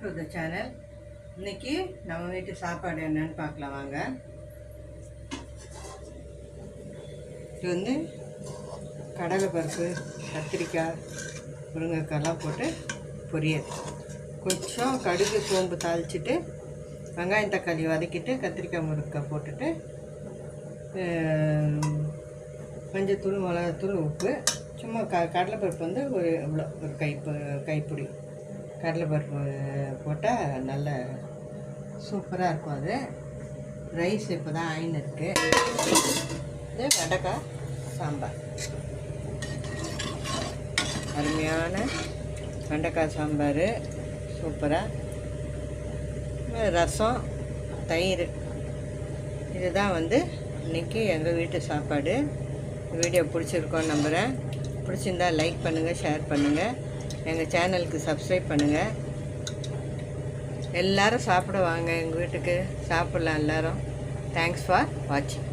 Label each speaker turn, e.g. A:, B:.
A: To the channel இன்னைக்கு நம்ம வீட்டு சாப்பாடு என்னன்னு பார்க்கலாம் வாங்க. இது வந்து கடலை பருப்பு கத்திரிக்காய் முருங்கைக்காய்லாம் போட்டு பொரியல். கொஞ்சம் கடுகு சோம்பு தாளிச்சிட்டு வெங்காயம் தக்காளி வதக்கிட்டு கத்திரிக்காய் முருங்கைக்காய் போட்டுட்டு ஆம், மஞ்சத்தூள் மிளகாத்தூள் உப்பு. சும்மா க கடலைப்பருப்பு வந்து ஒரு இவ்வளோ ஒரு கை கைப்பிடி. கடலைப்பருப்பு போட்டால் நல்ல சூப்பராக இருக்கும் அது. ரைஸ் இப்போ தான் ஆயின் இருக்குது இது வெண்டைக்காய் சாம்பார். அருமையான வெண்டைக்காய் சாம்பார். சூப்பராக ரசம் தயிர். இதுதான் வந்து இன்றைக்கி எங்கள் வீட்டு சாப்பாடு. வீடியோ பிடிச்சிருக்கோன்னு நம்புகிறேன் பிடிச்சிருந்தா லைக் பண்ணுங்கள் ஷேர் பண்ணுங்கள் எங்கள் சேனலுக்கு சப்ஸ்கிரைப் பண்ணுங்கள் எல்லாரும் சாப்பிட வாங்க எங்கள் வீட்டுக்கு. சாப்பிட்லாம் எல்லோரும். தேங்க்ஸ் ஃபார் வாட்சிங்